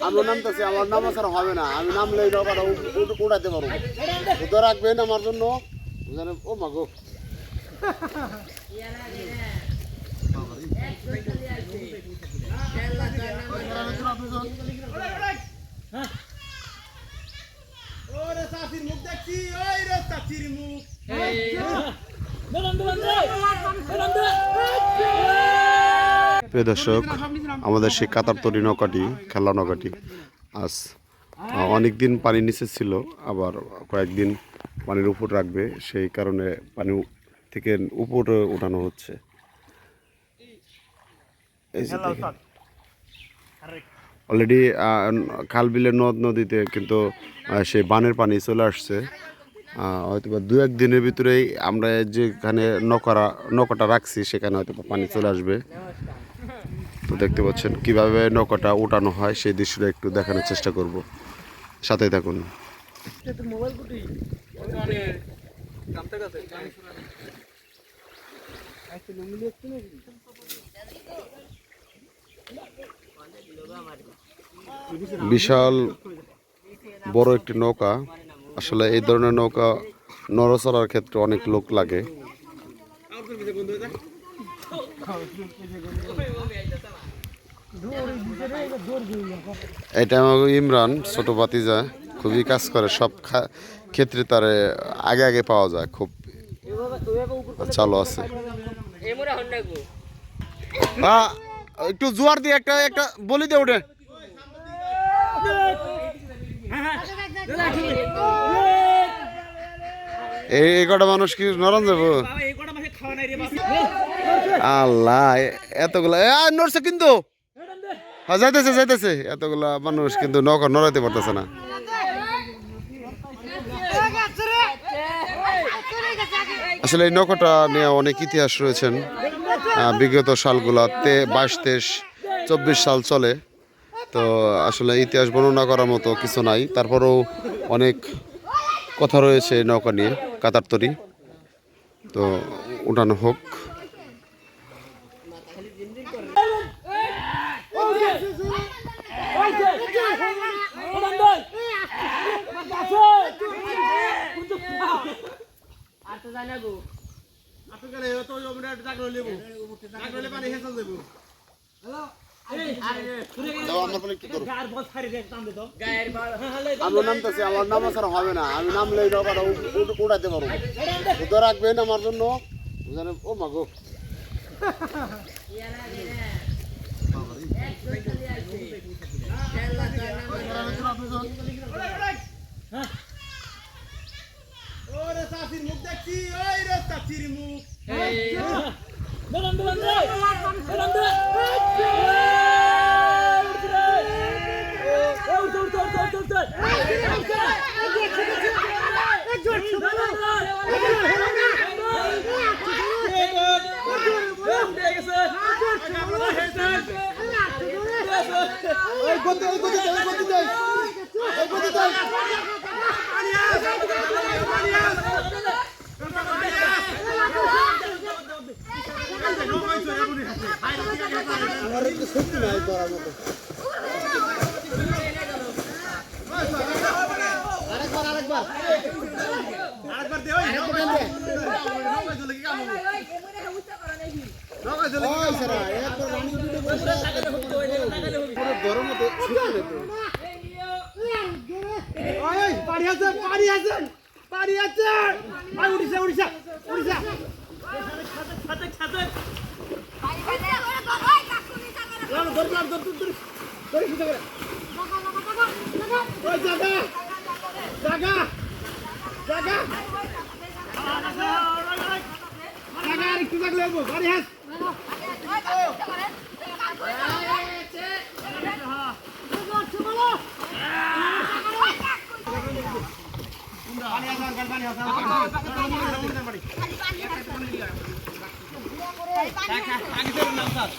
আমি নামতেছি আমার নাম ছাড়া হবে না। আমি নাম লই নৌকাটা উ- উ- উড়াইতে পারব তো রাখবেন আমার জন্য? ও মাগো প্রিয় দর্শক আমাদের সেই কাতার তরি নৌকাটি খেলা নৌকাটি আজ অনেক দিন পানি নিচে ছিল আবার কয়েকদিন পানির উপর রাখবে সেই কারণে পানি থেকে উপরে উঠানো হচ্ছে। অলরেডি খাল বিলের নদ নদীতে কিন্তু সেই বানের পানি চলে আসছে। হয়তো বা দু এক দিনের ভিতরেই আমরা যেখানে নৌকারা নৌকাটা রাখছি সেখানে হয়তো পানি চলে আসবে। তো দেখতে পাচ্ছেন কীভাবে নৌকাটা উঠানো হয় সেই দৃশ্যটা একটু দেখানোর চেষ্টা করব। সাথে থাকুন। বিশাল বড় একটি নৌকা। আসলে এই ধরনের নৌকা নড়াচড়ার ক্ষেত্রে অনেক লোক লাগে। এটা আমার ইমরান, ছোট ভাতিজা, খুবই কাজ করে, সব ক্ষেত্রে তার আগে আগে পাওয়া যায়, খুব চালু আছে। একটু জোয়ার দিয়ে একটা একটা বলি দে ওঠে এই কটা মানুষ কি যাব আল্লাহ, এতগুলা নড়ছে কিন্তু। হ্যাঁ যাইতেছে যাইতেছে। এতগুলা মানুষ কিন্তু নৌকা নড়াইতে পারতেছে না। আসলে এই নৌকাটা নিয়ে অনেক ইতিহাস রয়েছেন। বিগত সালগুলাতে বাইশ তেইশ চব্বিশ সাল চলে। তো আসলে ইতিহাস বর্ণনা করার মতো কিছু নাই। তারপরেও অনেক কথা রয়েছে নৌকা নিয়ে কাতার তরি তো উঠানো হোক। আপনি গেলে তো আমরা জাগলো লেবু। জাগলো পানি হেসে দেবো। আমি নামতেছি আমার নাম ছাড়া হবে না। আমি নামলে এই নৌকাটা উ- উ- উড়াইতে পারব। তো রাখবেন আমার জন্য। ও মাগো 안 돼! গরম পানি আছে পানি আছে পানি আছে উড়িষ্যা উড়িষ্যা উড়িষ্যা আরেকটু থাকলে গাড়ি হাত আগে নাম স্যার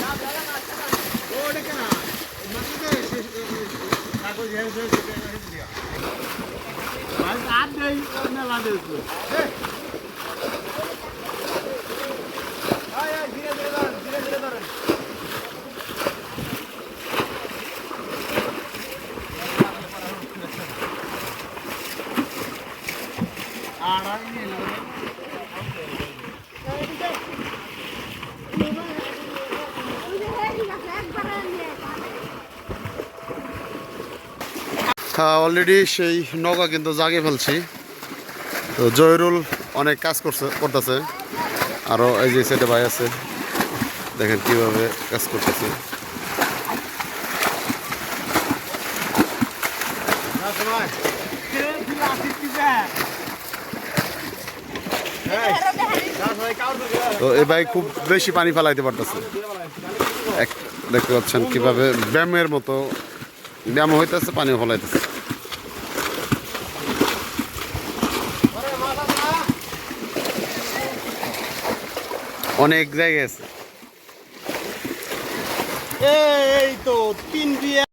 না তো ও ডেকে না মাটিতে শেষ কাগজ শেষ শেষ শেষ দিয়া ভাই আর দেই না লাগে তো আয় আয় ধীরে ধীরে ধরেন ধীরে ধীরে ধরেন আর আমি নিয়ে নেব হ্যাঁ অলরেডি সেই নৌকা কিন্তু জাগে ফেলছি। তো জয়রুল অনেক কাজ করছে করতেছে। আরও এই যে সেটা ভাই আছে, দেখেন কীভাবে কাজ করতেছে। তো এই ভাই খুব বেশি পানি ফেলাইতে পারতেছে। দেখতে পাচ্ছেন কীভাবে ব্যায়ামের মতো ব্যায়াম হইতেছে পানি ফলাইতেছে। অনেক জায়গায় আছে। এই তো তিন দিয়ে